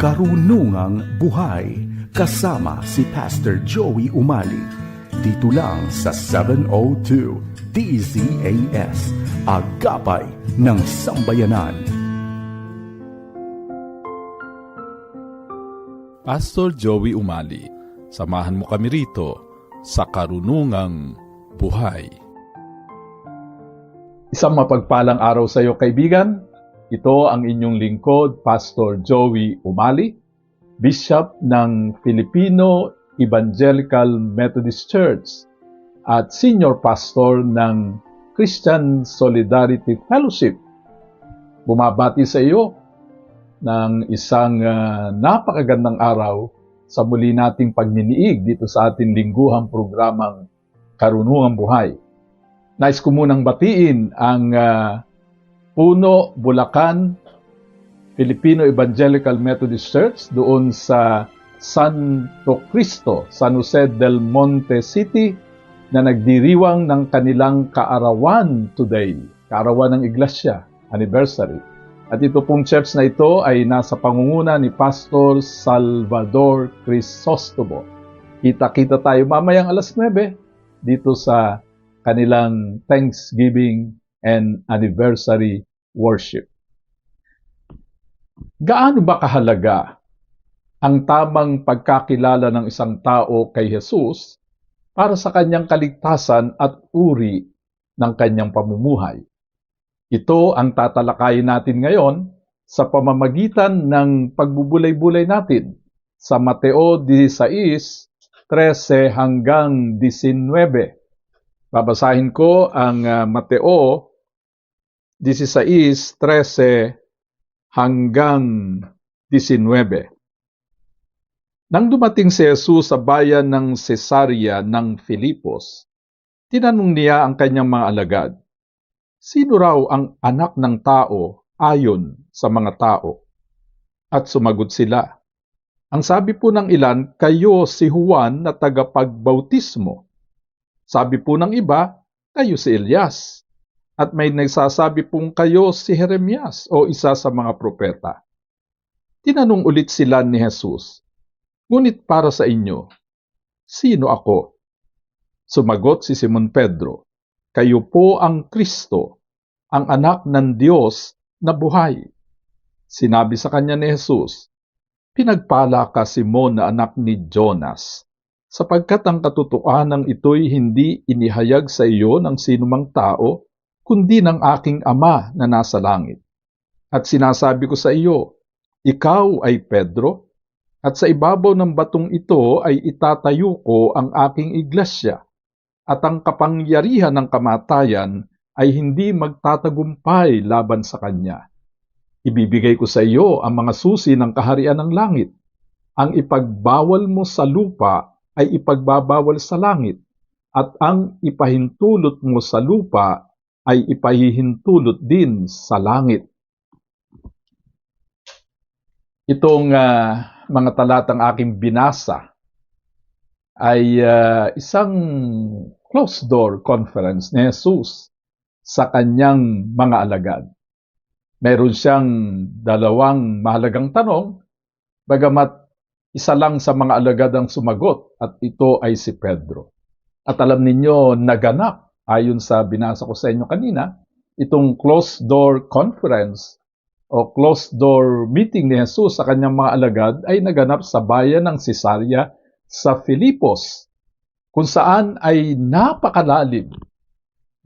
Karunungang Buhay kasama si Pastor Joey Umali. Dito lang sa 702 DZAS, Agapay ng Sambayanan. Pastor Joey Umali, samahan mo kami rito sa Karunungang Buhay. Isang mapagpalang araw sa iyo kaibigan. Ito ang inyong lingkod, Pastor Joey Umali, Bishop ng Filipino Evangelical Methodist Church at Senior Pastor ng Christian Solidarity Fellowship. Bumabati sa iyo ng isang ah, napakagandang araw sa muli nating pagminiig dito sa ating lingguhang programang Karunungang Buhay. Nais ko munang batiin ang ah, Puno, Bulacan, Filipino Evangelical Methodist Church doon sa Santo Cristo, San Jose del Monte City na nagdiriwang ng kanilang kaarawan today, kaarawan ng Iglesia, anniversary. At ito pong church na ito ay nasa pangunguna ni Pastor Salvador Crisostomo. Kita-kita tayo mamayang alas 9 dito sa kanilang Thanksgiving and Anniversary Worship. Gaano ba kahalaga ang tamang pagkakilala ng isang tao kay Jesus para sa kanyang kaligtasan at uri ng kanyang pamumuhay? Ito ang tatalakayin natin ngayon sa pamamagitan ng pagbubulay-bulay natin sa Mateo 16, 13 hanggang 19. Babasahin ko ang ah, Mateo 16, 13 hanggang 19. Nang dumating si Jesus sa bayan ng Cesarea ng Filipos, tinanong niya ang kanyang mga alagad, Sino raw ang anak ng tao ayon sa mga tao? At sumagot sila, Ang sabi po ng ilan, kayo si Juan na tagapagbautismo. Sabi po ng iba, kayo si Elias. At may nagsasabi pong kayo si Jeremias o isa sa mga propeta. Tinanong ulit sila ni Jesus, Ngunit para sa inyo, sino ako? Sumagot si Simon Pedro, Kayo po ang Kristo, ang anak ng Diyos na buhay. Sinabi sa kanya ni Jesus, Pinagpala ka Simon na anak ni Jonas, sapagkat ang katotohanan ito'y hindi inihayag sa iyo ng sinumang tao, kundi ng aking Ama na nasa langit. At sinasabi ko sa iyo, ikaw ay Pedro, at sa ibabaw ng batong ito ay itatayo ko ang aking iglesia, at ang kapangyarihan ng kamatayan ay hindi magtatagumpay laban sa kanya. Ibibigay ko sa iyo ang mga susi ng kaharian ng langit. Ang ipagbawal mo sa lupa ay ipagbabawal sa langit, at ang ipahintulot mo sa lupa ay ipahihintulot din sa langit. Itong ah, mga talatang aking binasa ay ah, isang closed door conference ni Jesus sa kanyang mga alagad. Meron siyang dalawang mahalagang tanong, bagamat isa lang sa mga alagad ang sumagot at ito ay si Pedro. At alam ninyo, naganap ayon sa binasa ko sa inyo kanina, itong closed door conference o closed door meeting ni Jesus sa kanyang mga alagad ay naganap sa bayan ng Cesarea sa Filipos, kung saan ay napakalalim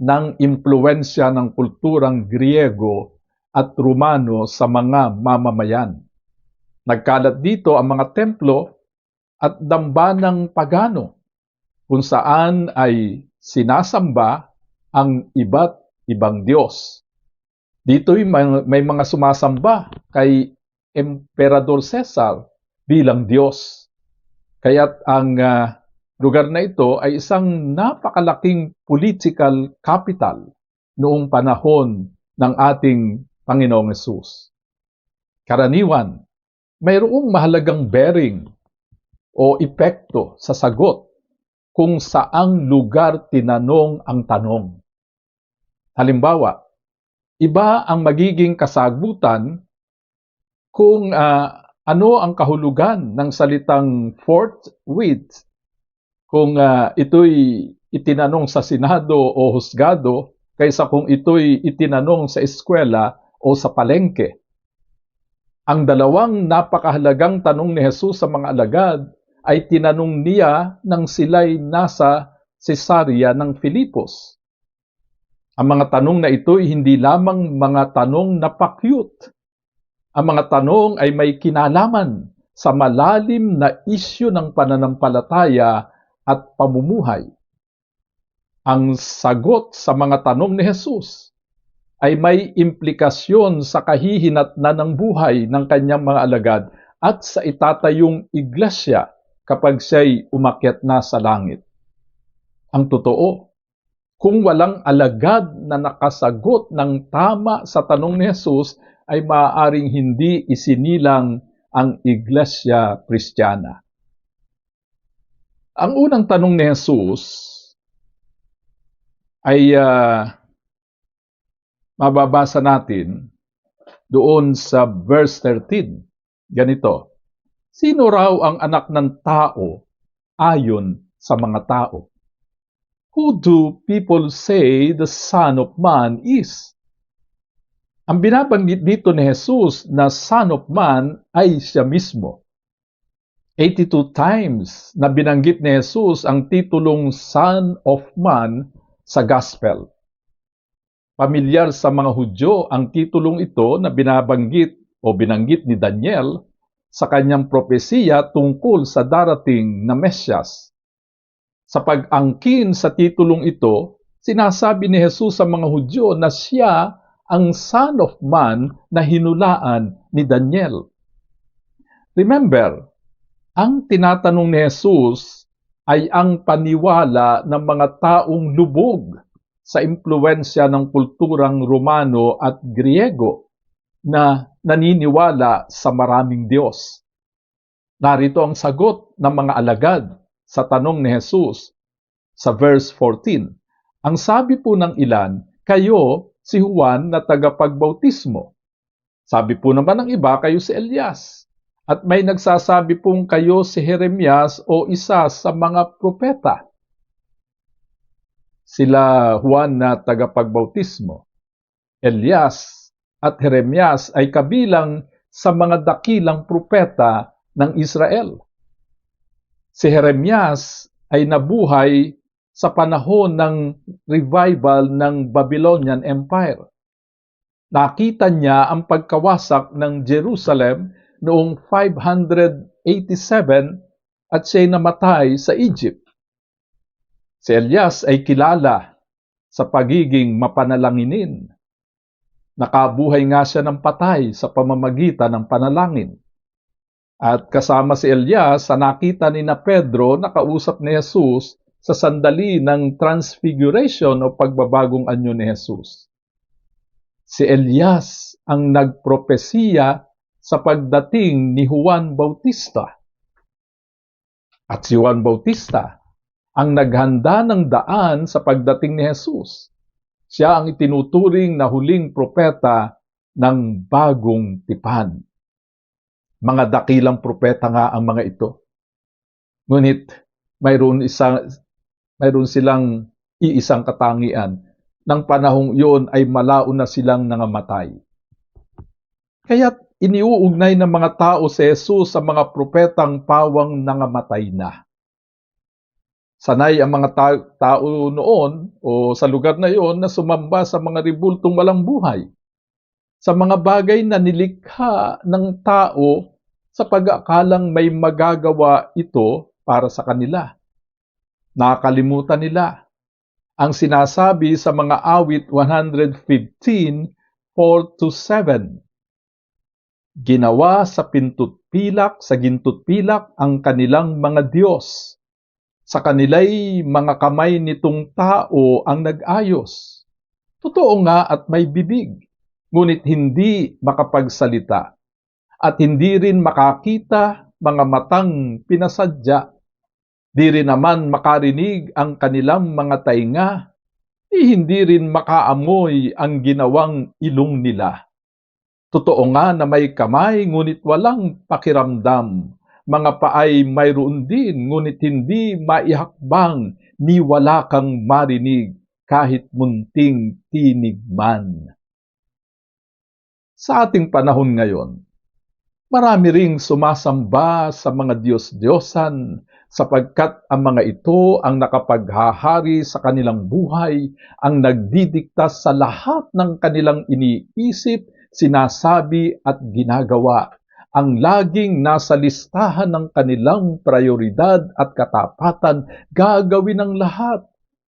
ng impluensya ng kulturang Griego at Romano sa mga mamamayan. Nagkalat dito ang mga templo at dambanang pagano kung saan ay sinasamba ang iba't ibang Diyos. Dito'y may, may mga sumasamba kay Emperador Cesar bilang Diyos. Kaya't ang ah, lugar na ito ay isang napakalaking political capital noong panahon ng ating Panginoong Yesus. Karaniwan, mayroong mahalagang bearing o epekto sa sagot kung saang lugar tinanong ang tanong. Halimbawa, iba ang magiging kasagutan kung ah, Ano ang kahulugan ng salitang forthwith kung ah, ito'y itinanong sa Senado o husgado kaysa kung ito'y itinanong sa eskwela o sa palengke? Ang dalawang napakahalagang tanong ni Jesus sa mga alagad ay tinanong niya nang sila'y nasa Cesarea ng Filipos. Ang mga tanong na ito ay hindi lamang mga tanong na pakyut. Ang mga tanong ay may kinalaman sa malalim na isyu ng pananampalataya at pamumuhay. Ang sagot sa mga tanong ni Jesus ay may implikasyon sa kahihinat na ng buhay ng kanyang mga alagad at sa itatayong iglesia kapag siya'y umakyat na sa langit. Ang totoo, kung walang alagad na nakasagot ng tama sa tanong ni Jesus, ay maaaring hindi isinilang ang Iglesia Kristiyana. Ang unang tanong ni Jesus ay ah, mababasa natin doon sa verse 13. Ganito, Sino raw ang anak ng tao ayon sa mga tao? Who do people say the Son of Man is? Ang binabanggit dito ni Jesus na Son of Man ay siya mismo. 82 times na binanggit ni Jesus ang titulong Son of Man sa Gospel. Pamilyar sa mga Hudyo ang titulong ito na binabanggit o binanggit ni Daniel sa kanyang propesiya tungkol sa darating na Mesyas. Sa pag-angkin sa titulong ito, sinasabi ni Jesus sa mga Hudyo na siya ang Son of Man na hinulaan ni Daniel. Remember, ang tinatanong ni Jesus ay ang paniwala ng mga taong lubog sa impluensya ng kulturang Romano at Griego na naniniwala sa maraming Diyos. Narito ang sagot ng mga alagad sa tanong ni Jesus sa verse 14. Ang sabi po ng ilan, kayo si Juan na tagapagbautismo. Sabi po naman ng iba, kayo si Elias. At may nagsasabi pong kayo si Jeremias o isa sa mga propeta. Sila Juan na tagapagbautismo, Elias at Jeremias ay kabilang sa mga dakilang propeta ng Israel. Si Jeremias ay nabuhay sa panahon ng revival ng Babylonian Empire. Nakita niya ang pagkawasak ng Jerusalem noong 587 at siya'y namatay sa Egypt. Si Elias ay kilala sa pagiging mapanalanginin. Nakabuhay nga siya ng patay sa pamamagitan ng panalangin. At kasama si Elias sa nakita ni na Pedro nakausap ni Jesus sa sandali ng transfiguration o pagbabagong anyo ni Jesus. Si Elias ang nagpropesiya sa pagdating ni Juan Bautista. At si Juan Bautista ang naghanda ng daan sa pagdating ni Jesus. Siya ang itinuturing na huling propeta ng bagong tipan. Mga dakilang propeta nga ang mga ito. Ngunit mayroon isang mayroon silang iisang katangian. Nang panahong iyon ay malaon na silang nangamatay. Kaya't iniuugnay ng mga tao si Jesus sa mga propetang pawang nangamatay na. Sanay ang mga ta- tao noon o sa lugar na iyon na sumamba sa mga ribultong walang buhay. Sa mga bagay na nilikha ng tao sa pag-aakalang may magagawa ito para sa kanila. Nakalimutan nila ang sinasabi sa mga awit 115, 4 to 7. Ginawa sa pintut pilak, sa gintut pilak ang kanilang mga Diyos. Sa kanila'y mga kamay nitong tao ang nag-ayos. Totoo nga at may bibig, ngunit hindi makapagsalita at hindi rin makakita mga matang pinasadya. Di rin naman makarinig ang kanilang mga tainga, di hindi rin makaamoy ang ginawang ilong nila. Totoo nga na may kamay ngunit walang pakiramdam. Mga paay mayroon din ngunit hindi maihakbang ni wala kang marinig kahit munting tinig man. Sa ating panahon ngayon, marami ring sumasamba sa mga Diyos-Diyosan sapagkat ang mga ito ang nakapaghahari sa kanilang buhay, ang nagdidikta sa lahat ng kanilang iniisip, sinasabi at ginagawa, ang laging nasa listahan ng kanilang prioridad at katapatan, gagawin ang lahat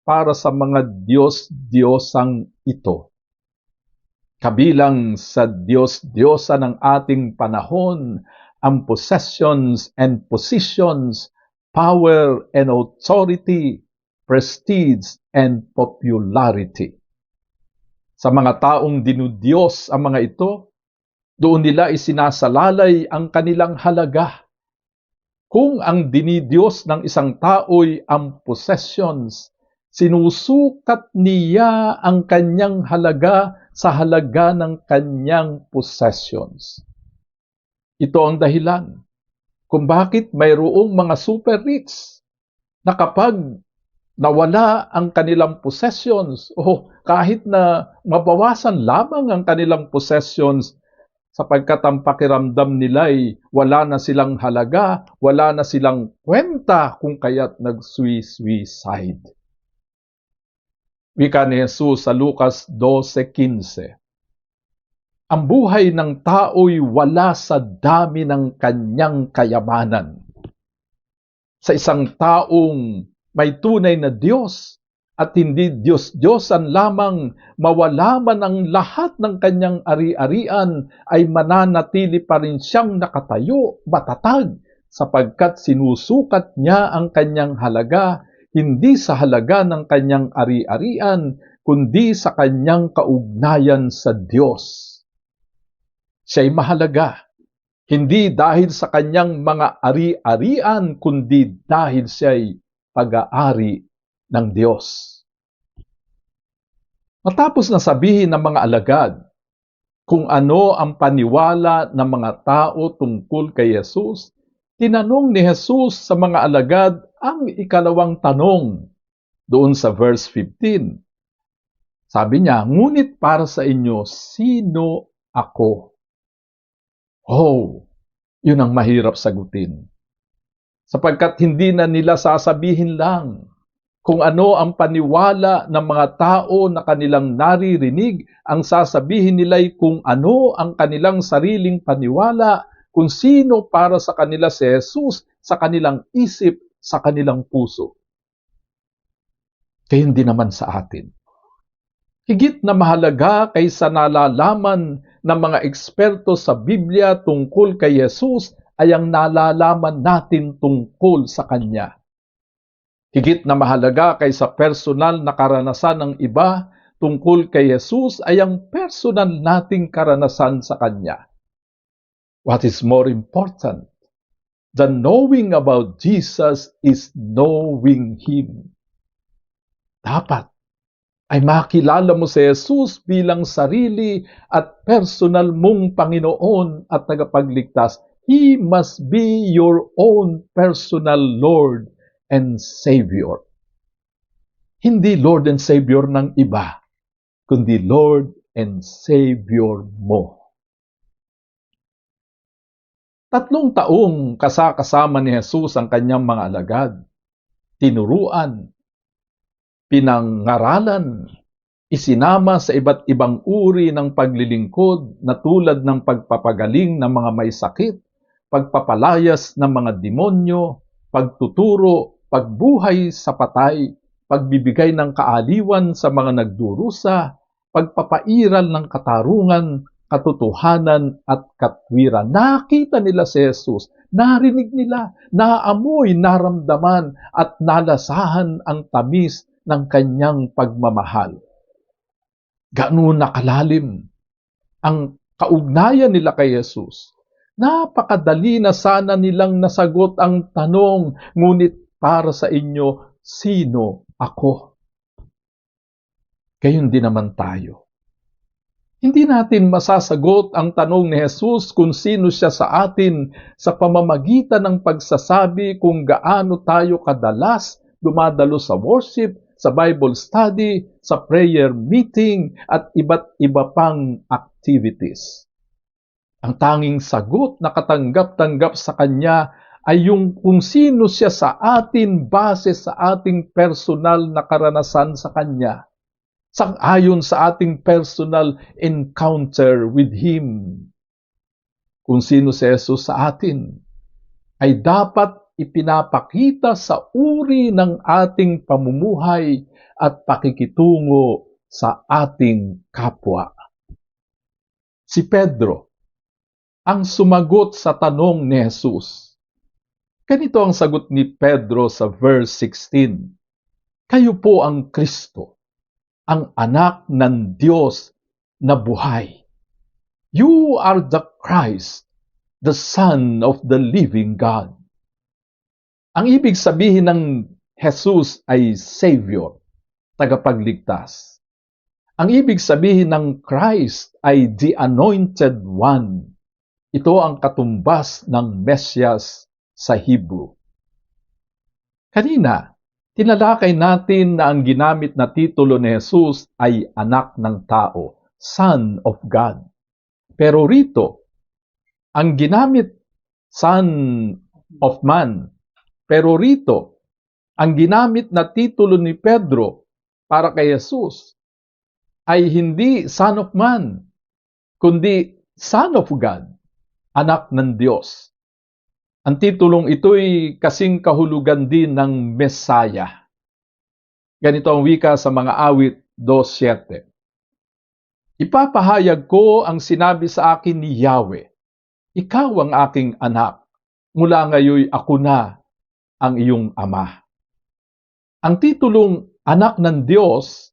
para sa mga Diyos-Diyosang ito. Kabilang sa Diyos-Diyosa ng ating panahon, ang possessions and positions, power and authority, prestige and popularity. Sa mga taong dinudiyos ang mga ito, doon nila isinasalalay ang kanilang halaga. Kung ang dinidiyos ng isang tao'y ang possessions, sinusukat niya ang kanyang halaga sa halaga ng kanyang possessions. Ito ang dahilan kung bakit mayroong mga super rich na kapag nawala ang kanilang possessions o kahit na mabawasan lamang ang kanilang possessions sapagkat ang pakiramdam nila ay wala na silang halaga, wala na silang kwenta kung kaya't nag-suicide. Wika ni Jesus sa Lucas 12.15 Ang buhay ng tao'y wala sa dami ng kanyang kayamanan. Sa isang taong may tunay na Diyos at hindi Diyos-Diyosan lamang mawala man ang lahat ng kanyang ari-arian ay mananatili pa rin siyang nakatayo, matatag, sapagkat sinusukat niya ang kanyang halaga hindi sa halaga ng kanyang ari-arian, kundi sa kanyang kaugnayan sa Diyos. Siya'y mahalaga, hindi dahil sa kanyang mga ari-arian, kundi dahil siya'y pag-aari ng Diyos. Matapos na sabihin ng mga alagad kung ano ang paniwala ng mga tao tungkol kay Jesus, tinanong ni Jesus sa mga alagad ang ikalawang tanong doon sa verse 15. Sabi niya, ngunit para sa inyo, sino ako? Oh, yun ang mahirap sagutin. Sapagkat hindi na nila sasabihin lang kung ano ang paniwala ng mga tao na kanilang naririnig, ang sasabihin nila'y kung ano ang kanilang sariling paniwala, kung sino para sa kanila si Jesus sa kanilang isip, sa kanilang puso. Kaya hindi naman sa atin. Higit na mahalaga kaysa nalalaman ng mga eksperto sa Biblia tungkol kay Jesus ay ang nalalaman natin tungkol sa Kanya. Higit na mahalaga kaysa personal na karanasan ng iba tungkol kay Jesus ay ang personal nating karanasan sa Kanya. What is more important than knowing about Jesus is knowing Him. Dapat ay makilala mo si Jesus bilang sarili at personal mong Panginoon at tagapagligtas. He must be your own personal Lord and Savior. Hindi Lord and Savior ng iba, kundi Lord and Savior mo. Tatlong taong kasakasama ni Jesus ang kanyang mga alagad, tinuruan, pinangaralan, isinama sa iba't ibang uri ng paglilingkod na tulad ng pagpapagaling ng mga may sakit, pagpapalayas ng mga demonyo, pagtuturo, pagbuhay sa patay, pagbibigay ng kaaliwan sa mga nagdurusa, pagpapairal ng katarungan, katotohanan at katwiran. Nakita nila si Jesus, narinig nila, naamoy, naramdaman at nalasahan ang tamis ng kanyang pagmamahal. Ganoon nakalalim ang kaugnayan nila kay Jesus. Napakadali na sana nilang nasagot ang tanong, ngunit para sa inyo, sino ako? Gayon din naman tayo Hindi natin masasagot ang tanong ni Jesus kung sino siya sa atin sa pamamagitan ng pagsasabi kung gaano tayo kadalas dumadalo sa worship, sa Bible study, sa prayer meeting, at iba't iba pang activities. Ang tanging sagot na katanggap-tanggap sa Kanya ay yung kung sino siya sa atin base sa ating personal na karanasan sa Kanya sang-ayon sa ating personal encounter with Him. Kung sino si Jesus sa atin, ay dapat ipinapakita sa uri ng ating pamumuhay at pakikitungo sa ating kapwa. Si Pedro, ang sumagot sa tanong ni Jesus. Ganito ang sagot ni Pedro sa verse 16. Kayo po ang Kristo, ang anak ng Diyos na buhay. You are the Christ, the Son of the living God. Ang ibig sabihin ng Jesus ay Savior, tagapagligtas. Ang ibig sabihin ng Christ ay the Anointed One. Ito ang katumbas ng Mesyas sa Hebrew. Kanina, Tinalakay natin na ang ginamit na titulo ni Jesus ay anak ng tao, Son of God. Pero rito, ang ginamit Son of Man. Pero rito, ang ginamit na titulo ni Pedro para kay Jesus ay hindi Son of Man, kundi Son of God, anak ng Diyos. Ang titulong ito'y kasing kahulugan din ng Messiah. Ganito ang wika sa mga awit 2.7. Ipapahayag ko ang sinabi sa akin ni Yahweh. Ikaw ang aking anak. Mula ngayon ako na ang iyong ama. Ang titulong anak ng Diyos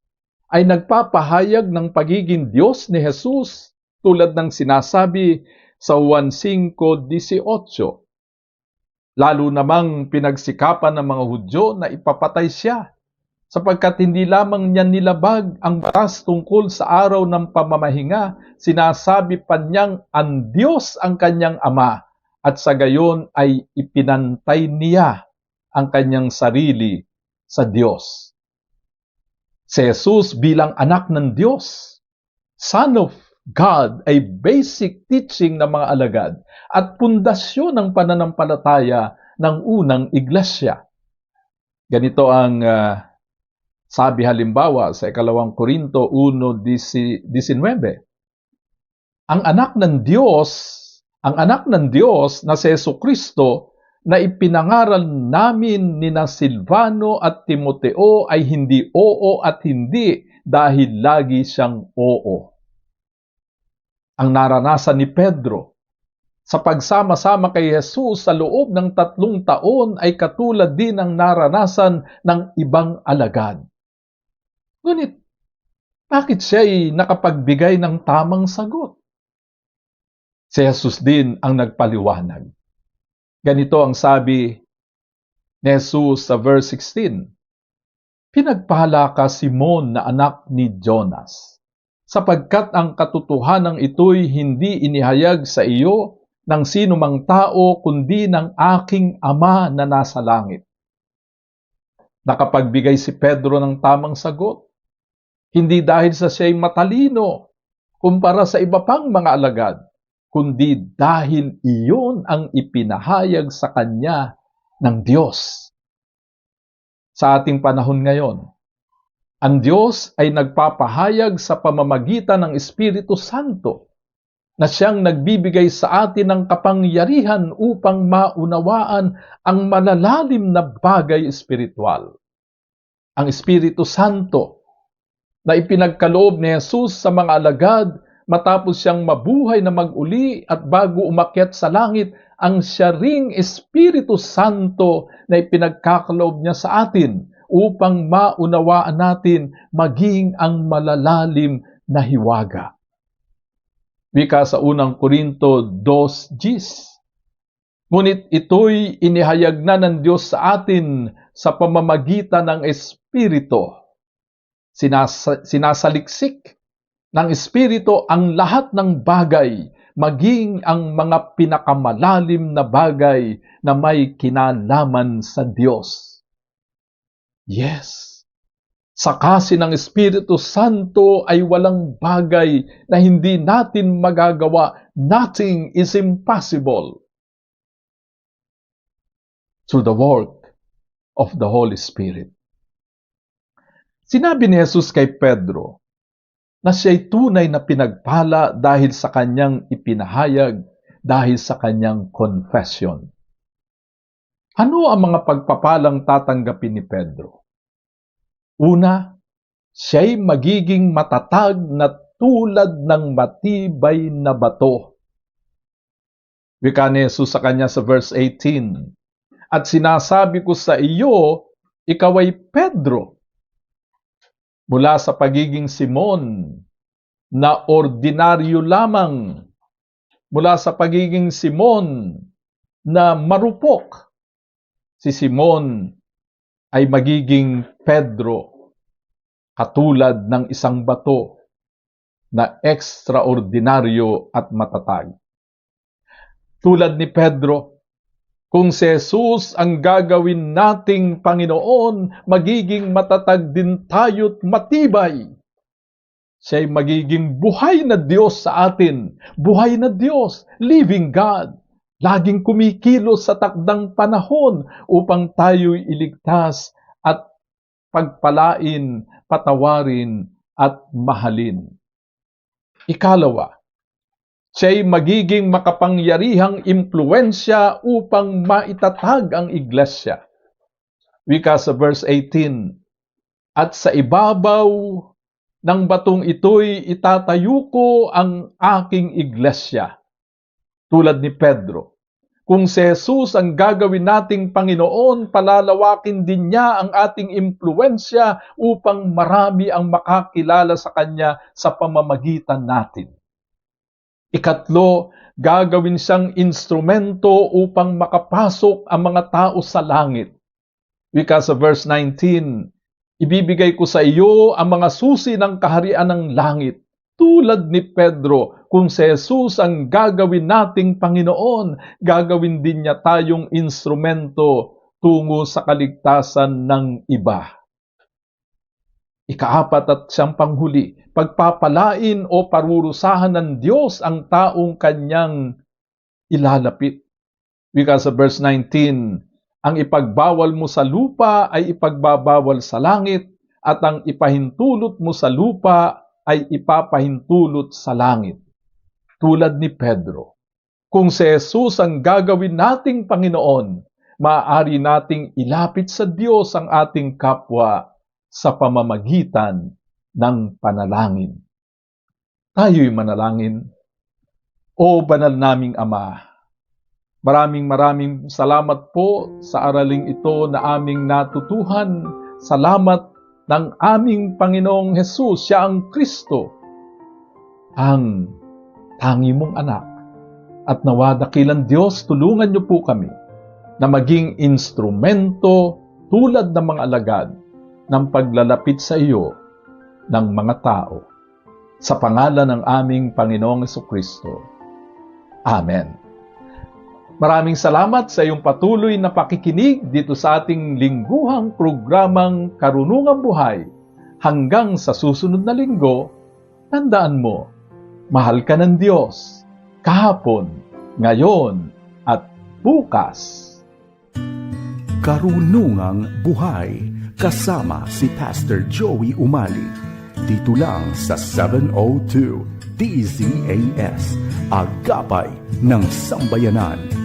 ay nagpapahayag ng pagiging Diyos ni Jesus tulad ng sinasabi sa 1.5.18 Lalo namang pinagsikapan ng mga Hudyo na ipapatay siya sapagkat hindi lamang niya nilabag ang batas tungkol sa araw ng pamamahinga, sinasabi pa niyang ang Diyos ang kanyang ama at sa gayon ay ipinantay niya ang kanyang sarili sa Diyos. Si Jesus bilang anak ng Diyos, Son of God ay basic teaching ng mga alagad at pundasyon ng pananampalataya ng unang iglesia. Ganito ang uh, sabi halimbawa sa ikalawang Korinto 1.19. Ang anak ng Diyos, ang anak ng Diyos na si Yeso Kristo na ipinangaral namin ni na Silvano at Timoteo ay hindi oo at hindi dahil lagi siyang oo ang naranasan ni Pedro sa pagsama-sama kay Jesus sa loob ng tatlong taon ay katulad din ng naranasan ng ibang alagad. Ngunit, bakit siya ay nakapagbigay ng tamang sagot? Si Jesus din ang nagpaliwanag. Ganito ang sabi ni Jesus sa verse 16, Pinagpala ka Simon na anak ni Jonas sapagkat ang katotohanan ito'y hindi inihayag sa iyo ng sino mang tao kundi ng aking Ama na nasa langit. Nakapagbigay si Pedro ng tamang sagot, hindi dahil sa siya'y matalino kumpara sa iba pang mga alagad, kundi dahil iyon ang ipinahayag sa kanya ng Diyos. Sa ating panahon ngayon, ang Diyos ay nagpapahayag sa pamamagitan ng Espiritu Santo na siyang nagbibigay sa atin ng kapangyarihan upang maunawaan ang malalalim na bagay espiritual. Ang Espiritu Santo na ipinagkaloob ni Jesus sa mga alagad matapos siyang mabuhay na maguli at bago umakyat sa langit, ang siya ring Espiritu Santo na ipinagkakaloob niya sa atin upang maunawaan natin maging ang malalalim na hiwaga. Wika sa unang Korinto 2.10 Ngunit ito'y inihayag na ng Diyos sa atin sa pamamagitan ng Espiritu. Sinas- sinasaliksik ng Espiritu ang lahat ng bagay, maging ang mga pinakamalalim na bagay na may kinalaman sa Diyos. Yes, sa kasi ng Espiritu Santo ay walang bagay na hindi natin magagawa. Nothing is impossible through the work of the Holy Spirit. Sinabi ni Jesus kay Pedro na siya'y tunay na pinagpala dahil sa kanyang ipinahayag, dahil sa kanyang confession. Ano ang mga pagpapalang tatanggapin ni Pedro? Una, siya'y magiging matatag na tulad ng matibay na bato. Wika ni Jesus sa kanya sa verse 18, At sinasabi ko sa iyo, ikaw ay Pedro, mula sa pagiging Simon na ordinaryo lamang, mula sa pagiging Simon na marupok, si Simon ay magiging Pedro, katulad ng isang bato na ekstraordinaryo at matatag. Tulad ni Pedro, kung si Jesus ang gagawin nating Panginoon, magiging matatag din tayo't matibay. Siya'y magiging buhay na Diyos sa atin, buhay na Diyos, living God, laging kumikilos sa takdang panahon upang tayo'y iligtas at pagpalain, patawarin at mahalin. Ikalawa, siya'y magiging makapangyarihang impluensya upang maitatag ang iglesia. Wika sa verse 18, At sa ibabaw ng batong ito'y itatayo ko ang aking iglesia. Tulad ni Pedro, kung si Jesus ang gagawin nating Panginoon, palalawakin din niya ang ating impluensya upang marami ang makakilala sa Kanya sa pamamagitan natin. Ikatlo, gagawin siyang instrumento upang makapasok ang mga tao sa langit. Wika sa verse 19, Ibibigay ko sa iyo ang mga susi ng kaharian ng langit. Tulad ni Pedro, kung si Jesus ang gagawin nating Panginoon, gagawin din niya tayong instrumento tungo sa kaligtasan ng iba. Ikaapat at siyang panghuli, pagpapalain o parurusahan ng Diyos ang taong kanyang ilalapit. Wika sa verse 19, ang ipagbawal mo sa lupa ay ipagbabawal sa langit, at ang ipahintulot mo sa lupa ay ipapahintulot sa langit. Tulad ni Pedro, kung si Jesus ang gagawin nating Panginoon, maaari nating ilapit sa Diyos ang ating kapwa sa pamamagitan ng panalangin. Tayo'y manalangin. O banal naming Ama, maraming maraming salamat po sa araling ito na aming natutuhan. Salamat ng aming Panginoong Hesus, siya ang Kristo, ang tangi mong anak. At nawa dakilang Diyos, tulungan niyo po kami na maging instrumento tulad ng mga alagad ng paglalapit sa iyo ng mga tao. Sa pangalan ng aming Panginoong Kristo. Amen. Maraming salamat sa iyong patuloy na pakikinig dito sa ating lingguhang programang Karunungang Buhay. Hanggang sa susunod na linggo, tandaan mo, mahal ka ng Diyos, kahapon, ngayon, at bukas. Karunungang Buhay kasama si Pastor Joey Umali. Dito lang sa 702 DZAS, Agapay ng Sambayanan